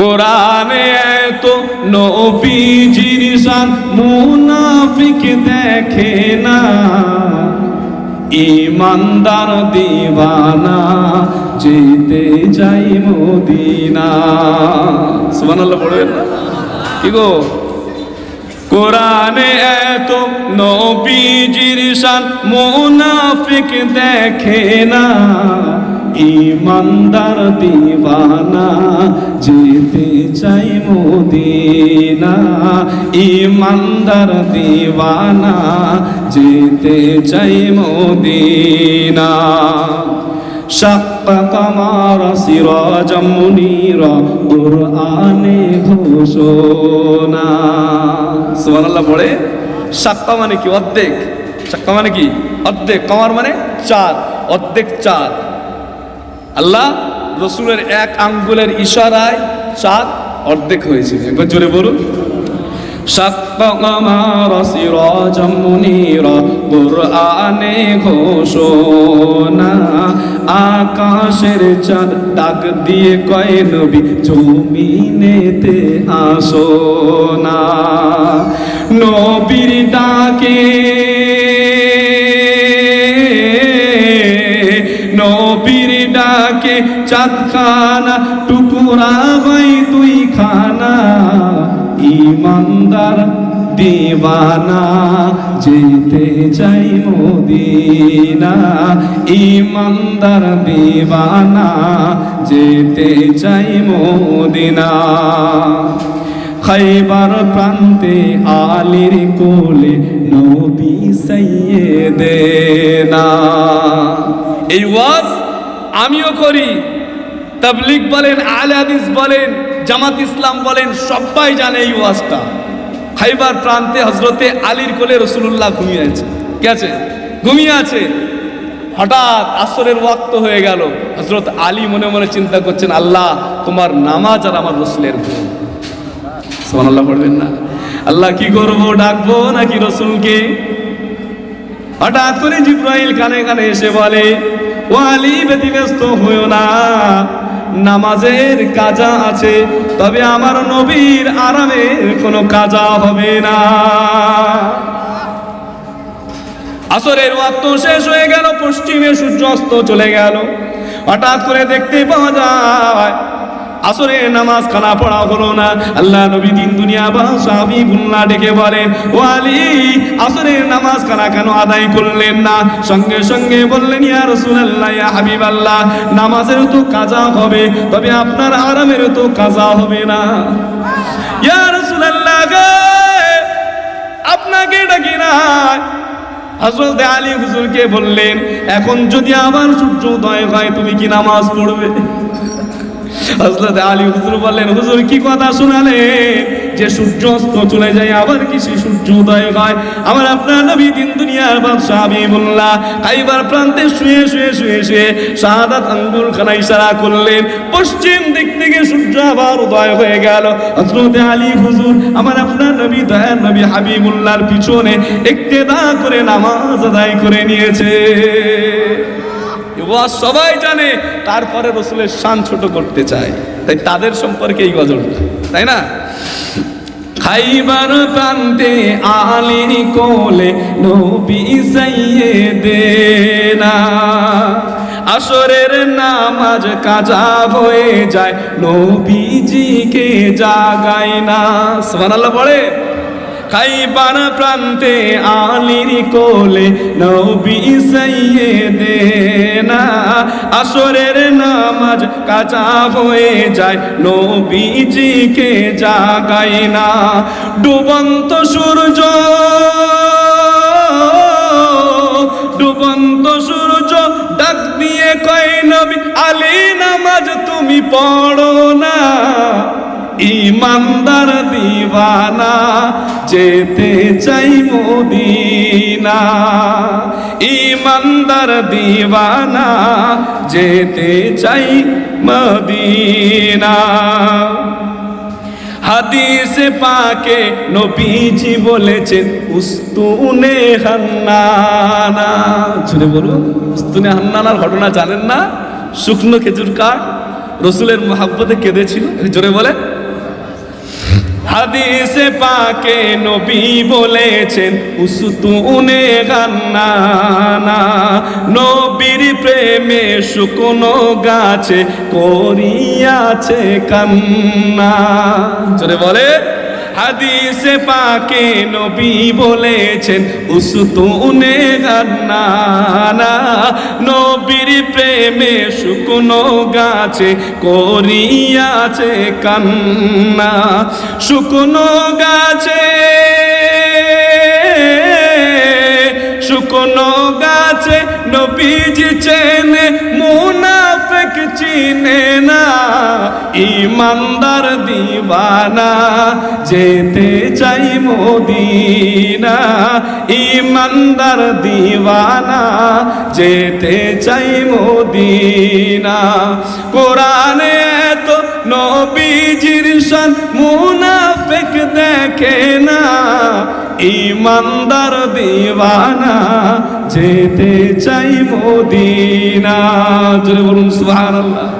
কোরআনে এত নবীজির শান, মুনাফিক দেখে না। ইমানদার দিবানা, যেতে যাই মদিনা। সুবহানাল্লাহ, পড়বেন না? কি গো? কোরআনে এত নবীজির শান, মুনাফিক দেখে না। ইমানদার দিবানা যেতে চাই মদিনা। ইমানদার দিবানা যেতে চাই মদিনা। শাক্ত কামার সিরাজ মুনির, কুরআনে ঘোষণা। সুবহানাল্লাহ, পড়ে। শাক্তা মানে কি? অর্ধেক। শাক্তা মানে কি? অর্ধেক। কামার মানে চাঁদ। অর্ধেক চাঁদ। আল্লাহ রসুলের এক আঙ্গুলের ইশারায় চাঁদ অর্ধেক হয়েছিল। একবার জোরে বলুন। কুরআনে ঘোষণা, আকাশের চাঁদ ডাক দিয়ে কয় নবী, জমিনেতে আসো না। নবীর ডাকে চাঁদ খানা টুকুরা হয় তুই খানা ইমানদার দিবানা, যেতে চাই মদিনা। ইমানদার দিবানা, যেতে চাই মদিনা। খাইবার প্রান্তে আলির কোলে নবী সাইয়েদেনা। এই ওয়াজ আমিও করি। তাবলিগ বলেন আলে হাদিস বলেন, জামাত ইসলাম বলেন, সবাই জানে এই ওয়াজটা। খাইবার প্রান্তে হজরতে আলীর কোলে রসুল্লাহ ঘুমিয়ে আছে। কে আছে? ঘুমিয়ে আছে। হঠাৎ আসরের ওয়াক্ত হয়ে গেল। হজরত আলী মনে মনে চিন্তা করছেন, আল্লাহ, তোমার নামাজ আর আমার রসুলের ঘুম। সুবহানাল্লাহ পড়বেন না। আল্লাহ কি করব, ডাকবো নাকি রসুলকে? হঠাৎ করে জিব্রাইল কানে কানে এসে বলে ও আলী ব্যতিব্যস্ত হইও না। নামাজের কাজা আছে, তবে আমার নবীর আরামের কোনো কাজা হবে না। আসরের ওয়াক্ত শেষ হয়ে গেল, পশ্চিমে সূর্য অস্ত চলে গেল। হঠাৎ করে দেখতে পাওয়া যায় আসরে নামাজ খানা পড়া হলো না। আল্লাহ নবী দিন দুনিয়া বা সাহাবি গুল্লা ডেকে বলেন ও আলী, আসরের নামাজ খানা কেন আদায় করলেন না? সঙ্গে সঙ্গে বললেন, ইয়া রাসূলুল্লাহ, ইয়া হাবিবাল্লাহ, নামাজের তো কাজা হবে, তবে আপনার আরামের তো কাজা হবে না। ইয়া রাসূলুল্লাহ আপনাকে ডাকি না। হজরত আলী হুজুরকে বললেন, এখন যদি আবার সূর্য উদয় হয়, তুমি কি নামাজ পড়বে? হজরত আলী হুজুর বললেন, হুজুর, কি কথা শোনালে? যে সূর্য অস্ত চলে যায়, আবার কি সে সূর্য উদয় হয়? আমার আপনার নবী দিন দুনিয়ার বাদশাহ হাবিবুল্লাহ খাইবার প্রান্তে শুয়ে শুয়ে শুয়ে শুয়ে শাহাদাত আঙ্গুল খানা ইশারা করলেন। পশ্চিম দিক থেকে সূর্য আবার উদয় হয়ে গেল। হজরত আলী হুজুর, আমার আপনার নবী দয়ার নবী হাবিবুল্লাহর পিছনে ইক্তেদা করে নামাজ আদায় করে নিয়েছে। ওয়াজ সবাই জানে তারপরে রসুলের শান ছোট করতে চায়। তাই তাদের সম্পর্কে এই গজলটা তাই না? খাইবার প্রান্তে আলির কোলে নবী সাইয়েদেনা, আসরের নামাজ কাজা হয়ে যায়, নবীজিকে জাগায় না। সুবহানাল্লাহ, পড়ে? খাইবার প্রান্তে আলির কোলে নবী সাইয়েদেনা, আসরের নামাজ কাজা হয়ে যায়, নবীজিকে জাগাই না। ডুবন্ত সূর্য ডুবন্ত সূর্য ডাক দিয়ে কয়, নবী আলী, নামাজ তুমি পড়ো না। ইমানদার দিবানা যেতে চাই মদিনা। ইমানদার দিবানা যেতে চাই মদিনা। হাদিসে পাকে নবীজি বলেছেন, উস্তুনে হান্নানা। শুনে বলুন, উস্তুনে হান্নানার ঘটনা জানেন না? শুকনো খেজুর কাঠ রসুলের মহাব্বতে কেঁদেছিল। জোরে বলে হাদিসে পাকে নবী বলেছেন উসতুনে গান্নানা নবীর প্রেমে শুকনো গাছে করিয়াছে কান্না। জোরে বলে হাদিসে পাকে নবী বলেছেন উসতুনে গান্নানা নবীর প্রেমে শুকনো গাছে করিয়াছে কান্না। শুকনো গাছে গাছে নবীজি চেনে, মুনাফেক চিনে না। ইমানদার দিবানা, যেতে চাই মোদিনা। ইমানদার দিবানা, যেতে চাই মোদিনা। কোরআনে তো নবীজির শান, মুনাফেক দেখে না। ইমানদার দিবানা যেতে চাই মোদিনা। জোরে বলুন সুবহানাল্লাহ।